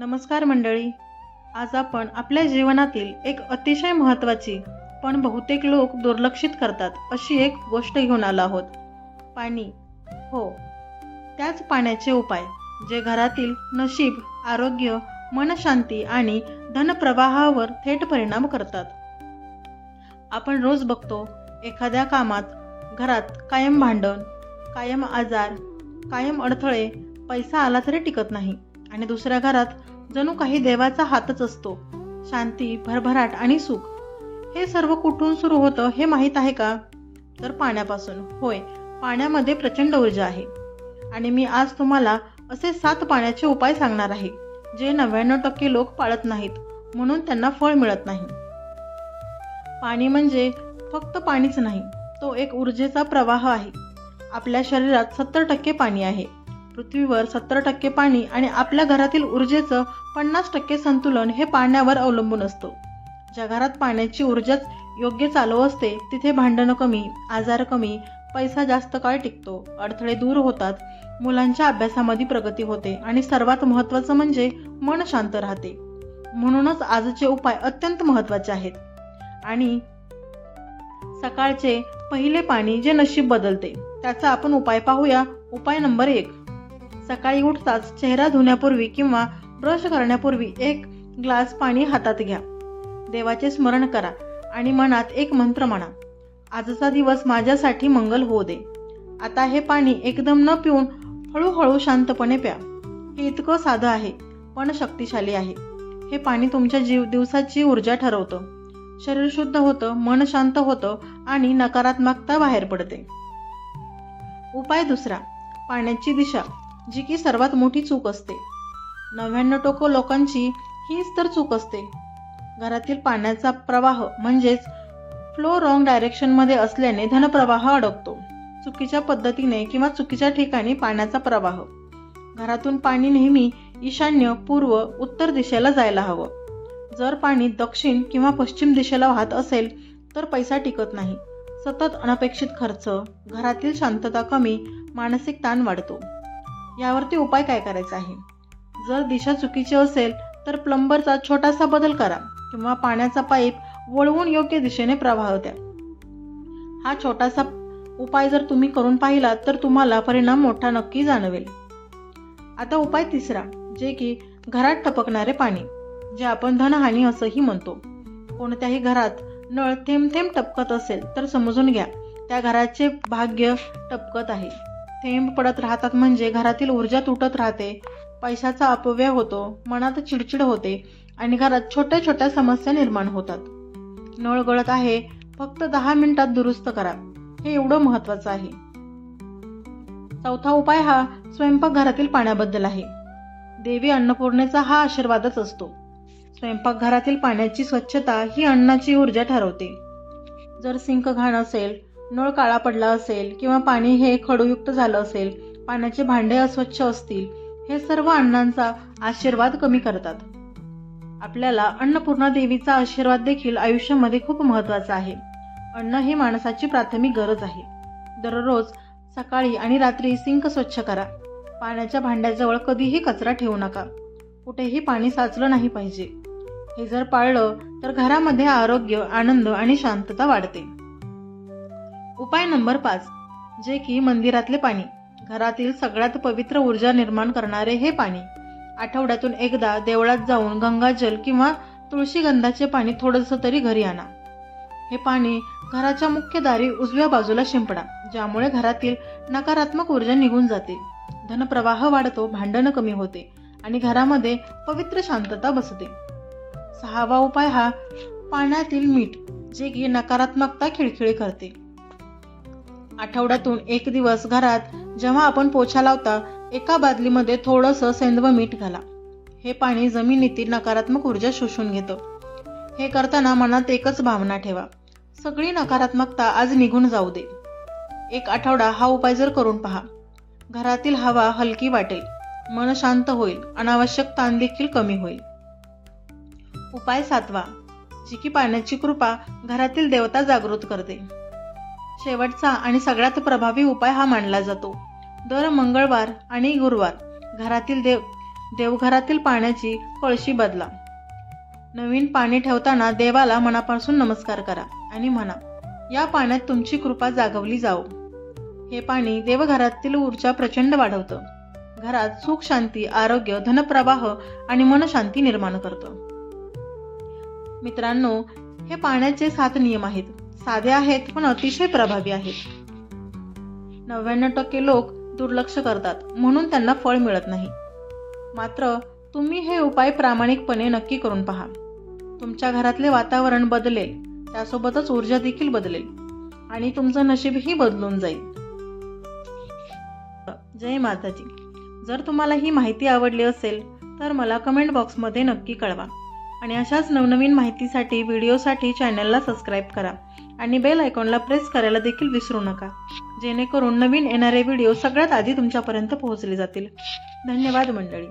नमस्कार मंडळी. आज आपण आपल्या जीवनातील एक अतिशय महत्त्वाची पण बहुतेक लोक दुर्लक्षित करतात अशी एक गोष्ट घेऊन आलो आहोत. पाणी. हो. त्याच पाण्याचे उपाय जे घरातील नशीब आरोग्य मनशांती आणि धनप्रवाहावर थेट परिणाम करतात. आपण रोज बघतो एखाद्या कामात घरात कायम भांडण कायम आजार कायम अडथळे पैसा आला तरी टिकत नाही आणि दुसऱ्या घरात जणू काही देवाचा हातच असतो. शांती भरभराट आणि सुख. हे सर्व कुठून सुरू होतं हे माहीत आहे का? तर पाण्यापासून. होय पाण्यामध्ये प्रचंड ऊर्जा आहे. आणि मी आज तुम्हाला असे सात पाण्याचे उपाय सांगणार आहे जे नव्याण्णव टक्के लोक पाळत नाहीत म्हणून त्यांना फळ मिळत नाही. पाणी म्हणजे फक्त पाणीच नाही तो एक ऊर्जेचा प्रवाह आहे. आपल्या शरीरात सत्तर टक्के पाणी आहे. पृथ्वीवर सत्तर टक्के पाणी आणि आपल्या घरातील ऊर्जेचं पन्नास टक्के संतुलन हे पाण्यावर अवलंबून असतं. ज्या घरात पाण्याची ऊर्जाच योग्य चालू असते तिथे भांडणं कमी आजार कमी पैसा जास्त काळ टिकतो अडथळे दूर होतात मुलांच्या अभ्यासामध्ये प्रगती होते आणि सर्वात महत्त्वाचं म्हणजे मन शांत राहते. म्हणूनच आजचे उपाय अत्यंत महत्त्वाचे आहेत. आणि सकाळचे पहिले पाणी जे नशीब बदलते त्याचा आपण उपाय पाहूया. उपाय नंबर एक सकाळी उठताच चेहरा धुण्यापूर्वी किंवा ब्रश करण्यापूर्वी एक ग्लास पाणी हातात घ्या. देवाचे स्मरण करा आणि मनात एक मंत्र म्हणा. आजचा दिवस माझ्यासाठी मंगल होऊ दे. आता हे पाणी एकदम न पिऊन हळूहळू शांतपणे प्या. हे इतकं साधं आहे पण शक्तिशाली आहे. हे पाणी तुमच्या जीव दिवसाची ऊर्जा ठरवतं. शरीर शुद्ध होतं मन शांत होतं आणि नकारात्मकता बाहेर पडते. उपाय दुसरा पाण्याची दिशा. जी की सर्वात मोठी चूक असते. नव्याण्णव टोको लोकांची हीच तर चूक असते. घरातील पाण्याचा प्रवाह म्हणजेच फ्लो रॉंग डायरेक्शनमध्ये असल्याने धनप्रवाह अडकतो. चुकीच्या पद्धतीने किंवा चुकीच्या ठिकाणी पाण्याचा प्रवाह. घरातून पाणी नेहमी ईशान्य पूर्व उत्तर दिशेला जायला हवं. जर पाणी दक्षिण किंवा पश्चिम दिशेला वाहत असेल तर पैसा टिकत नाही. सतत अनपेक्षित खर्च घरातील शांतता कमी मानसिक ताण वाढतो. यावरती उपाय काय करायचा आहे? जर दिशा चुकीची असेल तर प्लंबरचा छोटासा बदल करा किंवा पाण्याचा पाईप वळवून योग्य दिशेने प्रवाह द्या. हा छोटासा उपाय जर तुम्ही करून पाहिला तर तुम्हाला परिणाम मोठा नक्की जाणवेल. आता उपाय तिसरा जे की घरात टपकणारे पाणी जे आपण धनहानी असंही म्हणतो. कोणत्याही घरात नळ थेंब थेंब टपकत असेल तर समजून घ्या त्या घराचे भाग्य टपकत आहे. थेंब पडत राहतात म्हणजे घरातील ऊर्जा तुटत राहते. पैशाचा अपव्यय होतो मनात चिडचिड होते आणि घरात छोट्या छोट्या समस्या निर्माण होतात. नळ गळत आहे फक्त दहा मिनिटात दुरुस्त करा. हे एवढं महत्वाचं आहे. चौथा उपाय हा स्वयंपाकघरातील पाण्याबद्दल आहे. देवी अन्नपूर्णेचा हा आशीर्वादच असतो. स्वयंपाकघरातील पाण्याची स्वच्छता ही अन्नाची ऊर्जा ठरवते. जर सिंक घाण असेल नळ काळा पडला असेल किंवा पाणी हे खडूयुक्त झालं असेल पाण्याचे भांडे अस्वच्छ असतील हे सर्व अण्णांचा आशीर्वाद कमी करतात. आपल्याला अन्नपूर्णा देवीचा आशीर्वाद देखील आयुष्यामध्ये खूप महत्त्वाचा आहे. अन्न ही माणसाची प्राथमिक गरज आहे. दररोज सकाळी आणि रात्री सिंक स्वच्छ करा. पाण्याच्या भांड्याजवळ कधीही कचरा ठेवू नका. कुठेही पाणी साचलं नाही पाहिजे. हे जर पाळलं तर घरामध्ये आरोग्य आनंद आणि शांतता वाढते. उपाय नंबर पाच जे की मंदिरातले पाणी. घरातील सगळ्यात पवित्र ऊर्जा निर्माण करणारे हे पाणी. आठवड्यातून एकदा देवळात जाऊन गंगाजल किंवा तुळशीगंधाचे पाणी थोडंसं तरी घरी आणा. हे पाणी घराच्या मुख्य दारी उजव्या बाजूला शिंपडा ज्यामुळे घरातील नकारात्मक ऊर्जा निघून जाते. धनप्रवाह वाढतो भांडणं कमी होते आणि घरामध्ये पवित्र शांतता बसते. सहावा उपाय हा पाण्यातील मीठ जे की नकारात्मकता खिळखिळी करते. आठवड्यातून एक दिवस घरात जेव्हा आपण पोछा लावता एका बादलीमध्ये थोडंसं सेंदव मीठ घाला. हे पाणी जमिनीतील नकारात्मक ऊर्जा शोषून घेतं. हे करताना मनात एकच भावना ठेवा. सगळी नकारात्मकता आज निघून जाऊ दे. एक आठवडा हा उपाय जर करून पहा. घरातील हवा हलकी वाटेल. मन शांत होईल. अनावश्यक ताण देखील कमी होईल. उपाय सातवा. जी की पाण्याची कृपा घरातील देवता जागृत करते. शेवटचा आणि सगळ्यात प्रभावी उपाय हा मानला जातो. दर मंगळवार आणि गुरुवार घरातील देव देवघरातील पाण्याची कळशी बदला. नवीन पाणी ठेवताना देवाला मनापासून नमस्कार करा आणि म्हणा या पाण्यात तुमची कृपा जागवली जाओ. हे पाणी देवघरातील ऊर्जा प्रचंड वाढवतं. घरात सुख शांती आरोग्य धनप्रवाह आणि मनशांती निर्माण करतं. मित्रांनो हे पाण्याचे सात नियम आहेत. साधे आहेत पण अतिशय प्रभावी आहेत. नव्याण्णव टक्के लोक दुर्लक्ष करतात म्हणून त्यांना फळ मिळत नाही. मात्र तुम्ही हे उपाय प्रामाणिकपणे नक्की करून पहा. तुमच्या घरातले वातावरण बदलेल त्यासोबतच ऊर्जा देखील बदलेल आणि तुमचं नशीबही बदलून जाईल. जय माताजी. जर तुम्हाला ही माहिती आवडली असेल तर मला कमेंट बॉक्समध्ये नक्की कळवा. आणि अशाच नवनवीन माहितीसाठी व्हिडिओसाठी चॅनलला सबस्क्राईब करा. आणि बेल आयकॉनला प्रेस करायला देखील विसरू नका. जेणेकरून नवीन येणारे व्हिडिओ सगळ्यात आधी तुमच्यापर्यंत पोहोचले जातील. धन्यवाद मंडळी.